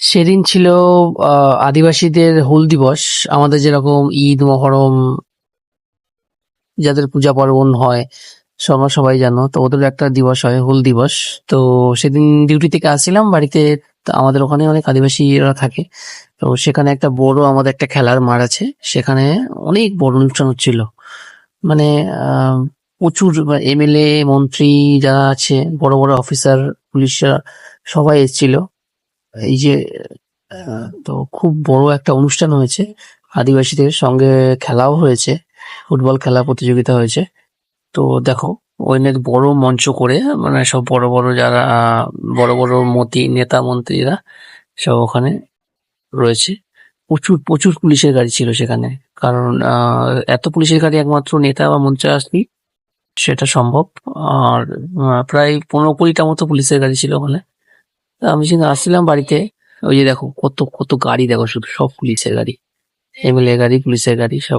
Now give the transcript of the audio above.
সেদিন ছিল আদিবাসীদের হুল দিবস। আমাদের যেরকম ঈদ, মহরম, যাদের পূজা পার্বণ হয় সবার সবাই জানো, তো ওদের একটা দিবস হয়, হুল দিবস। তো সেদিন ডিউটি থেকে আসছিলাম বাড়িতে আমাদের ওখানে অনেক আদিবাসীরা থাকে। তো সেখানে একটা বড় আমাদের একটা খেলার মাঠ আছে, সেখানে অনেক বড় অনুষ্ঠান হচ্ছিল। মানে প্রচুর এমএলএ মন্ত্রী যারা আছে, বড় বড় অফিসার পুলিশরা সবাই এসেছিল। এই যে তো খুব বড় একটা অনুষ্ঠান হয়েছে। আদিবাসীদের সঙ্গে খেলাও হয়েছে, ফুটবল খেলা প্রতিযোগিতা হয়েছে। তো দেখো, অনেক বড় মঞ্চ করে মানে সব বড় বড় যারা, বড় বড় মতি, নেতা, মন্ত্রীরা সব ওখানে রয়েছে। প্রচুর প্রচুর পুলিশের গাড়ি ছিল সেখানে। কারণ এত পুলিশের গাড়ি একমাত্র নেতা বা মন্ত্রী আসলেই সেটা সম্ভব। আর প্রায় পনেরো কুড়িটা মতো পুলিশের গাড়ি ছিল ওখানে। আমি সেদিন আসছিলাম বাড়িতে, ওই যে দেখো কত কত গাড়ি দেখো, শুধু সব পুলিশের গাড়ি। এমএলএ গাড়ি, পুলিশের গাড়ি, সব।